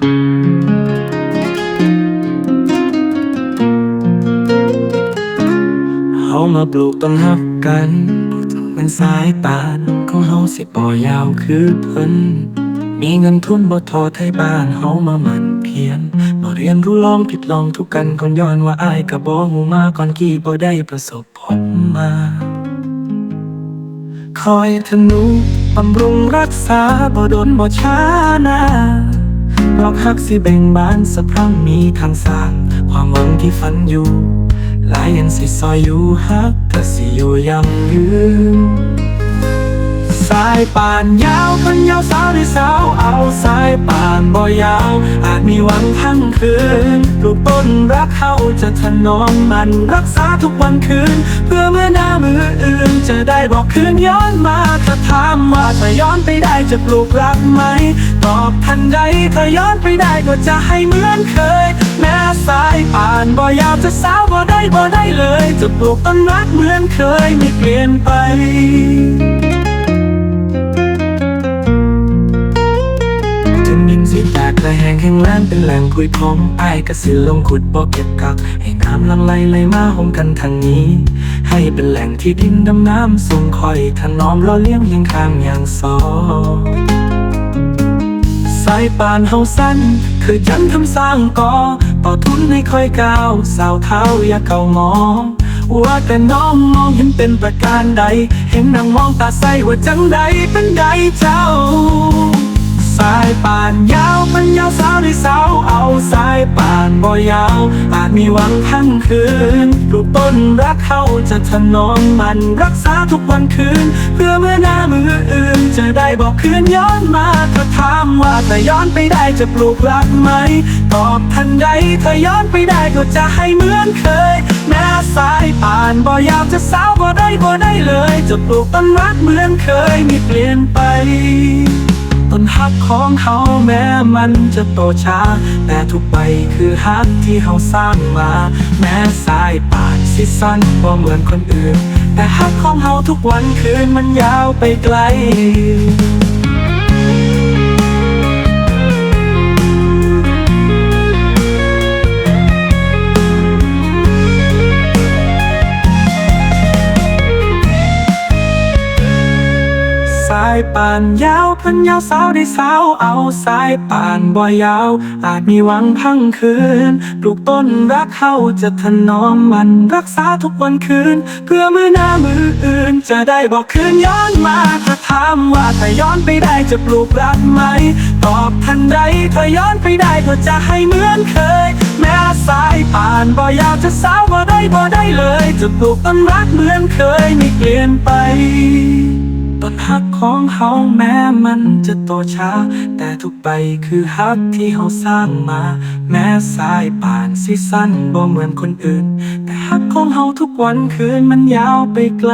เฮามาปลูกต้นฮักกันเป็นสายตาของเฮาสิปอยาวคือเพิ่นมีเงินทุนบ่ทอไทยบ้านเฮามาหมันเพียรบ่เรียนรู้ลองผิดลองทุกกันก่อนย้อนว่าอายก็บ่ฮู้มาก่อนกี่บ่ได้ประสบผลมา คอยธนูบำรุงรักษาบ่โดนบ่ช้านะดอกฮักสิเบ่งบานสะพรั่งมีทางสร้าง ความหวังที่ฝันอยู่ หลายยันสิซอยอยู่ฮักก็สิอยู่ยังยืนสายป่านยาวคนยาวสาวได้สาวเอาสายป่านบ่ยาว อาจมีหวังทั้งคืนลูกต้นรักเขาจะถนอมมันรักษาทุกวันคืน เพื่อเมื่อหน้ามืออื่น จะได้บอกคืนย้อนมาถ้าถามว่า ย้อนไปได้จะปลูกรักไหม ตอบทันใดถ้าย้อนไปได้ก็จะให้เหมือนเคย แม้สายป่านบ่ยาวจะสาวบ่ได้บ่ได้เลย จะปลูกต้นรักเหมือนเคยไม่เปลี่ยนไป แห้งแห้งแล้งเป็นแหล่งพุยพองไอ้กระสิลงขุดบ่เก็บกัก ให้น้ำลังไหลไหลมาหอมกันทางนี้ ให้เป็นแหล่งที่ดินดำน้ำส่งคอยถนอมรอเลี้ยงยังข้างอย่างสองสายปานเฮาสั้น คือจันทำสร้างก่อต่อทุนให้ค่อยก้าวสาวเท้าอย่าเก่ามองว่าแต่น้องมองเห็นเป็นประการใด เห็นนางมองตาใสว่าจังใดเป็นใดเจ้า สายป่านยาวมัน ยสาวเอาสายป่านบ่ยาว อาจมีหวังทั้งคืนลูกต้นรักเขาจะถนอมมันรักษาทุกวันคืน เพื่อเมื่อหน้ามืออื่น จะได้บอกคืนย้อนมาถ้าถามว่าถ้าย้อนไปได้จะปลูกรักไหม ตอบทันใดถ้าย้อนไปได้ก็จะให้เหมือนเคยแม้สายป่านบ่ยาวจะสาวบ่ได้บ่ได้เลย จะปลูกต้นรักเหมือนเคยไม่เปลี่ยนไป ฮักของเขาแม้มันจะโตช้า แต่ทุกใบคือฮักที่เขาสร้างมา แม้สายป่านสิสั้นบ่เหมือนคนอื่น แต่ฮักของเขาทุกวันคืนมันยาวไปไกล สายป่านยาวเพันยาวสาวได้สาวเอาสายป่านบ่ยาว อาจมีหวังพังคืนปลูกต้นรักเขาจะถนอมมันรักษาทุกวันคืน เพื่อมือหน้ามืออื่น จะได้บอกคืนย้อนมาถ้าถามว่าถ้าย้อนไปได้จะปลูกรักไหม ตอบทันใดถ้าย้อนไปได้ก็จะให้เหมือนเคย แม้สายป่านบ่ยาวจะสาวบ่ได้บ่ได้เลย จะปลูกต้นรักเหมือนเคยไม่เปลี่ยนไป ต้นฮักของเฮาแม้มันจะโตช้า แต่ทุกใบคือฮักที่เฮาสร้างมา แม้สายป่านสิสั้นบ่เหมือนคนอื่น แต่ฮักของเฮาทุกวันคืนมันยาวไปไกล